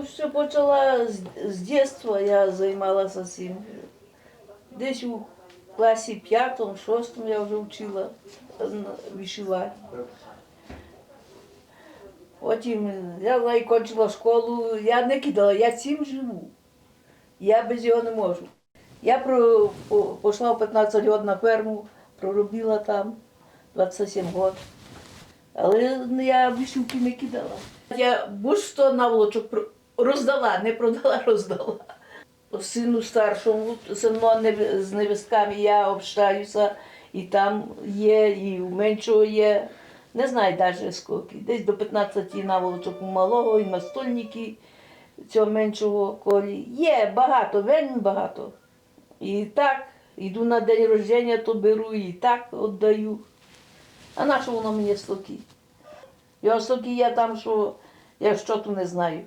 все почала з, з дитинства, я займалася цим. Десь у класі п'ятому, шостому я вже вчила вишивати. Потім я закінчила школу, я не кидала, я цим живу. Я без його не можу. Я про, пішла в 15 років на ферму, проробила там 27 років. Але я вишивки не кидала. Я будь-що наволочок роздала, не продала, роздала. Сину старшому, все з невестками я общаюся, і там є, і у меншого є. Не знаю навіть скільки. Десь до 15 наволочок у малого і настольники цього меншого колі. Є багато, вельми багато. І так, йду на день рождення, то беру і так віддаю. А на що воно мені стоки? Його стоки я там, що я що то не знаю.